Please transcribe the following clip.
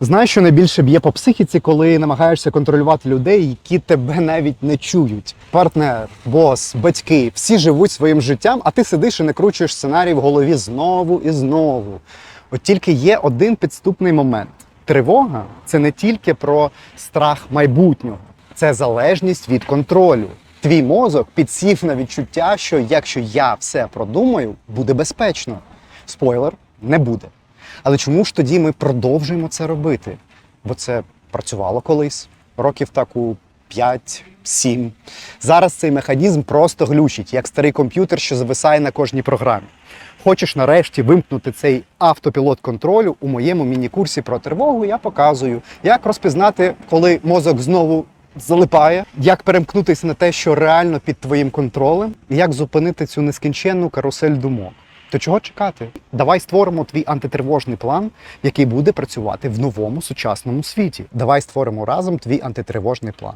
Знаєш, що найбільше б'є по психіці, коли намагаєшся контролювати людей, які тебе навіть не чують. Партнер, бос, батьки всі живуть своїм життям, а ти сидиш і не кручуєш сценарій в голові знову і знову. От тільки є один підступний момент. Тривога це не тільки про страх майбутнього, це залежність від контролю. Твій мозок підсів на відчуття, що якщо я все продумаю, буде безпечно. Спойлер не буде. Але чому ж тоді ми продовжуємо це робити? Бо це працювало колись, років так у 5-7. Зараз цей механізм просто глючить, як старий комп'ютер, що зависає на кожній програмі. Хочеш нарешті вимкнути цей автопілот контролю у моєму міні-курсі про тривогу, я показую, як розпізнати, коли мозок знову залипає, як перемкнутися на те, що реально під твоїм контролем, і як зупинити цю нескінченну карусель думок. То чого чекати? Давай створимо твій антитривожний план, який буде працювати в новому сучасному світі. Давай створимо разом твій антитривожний план.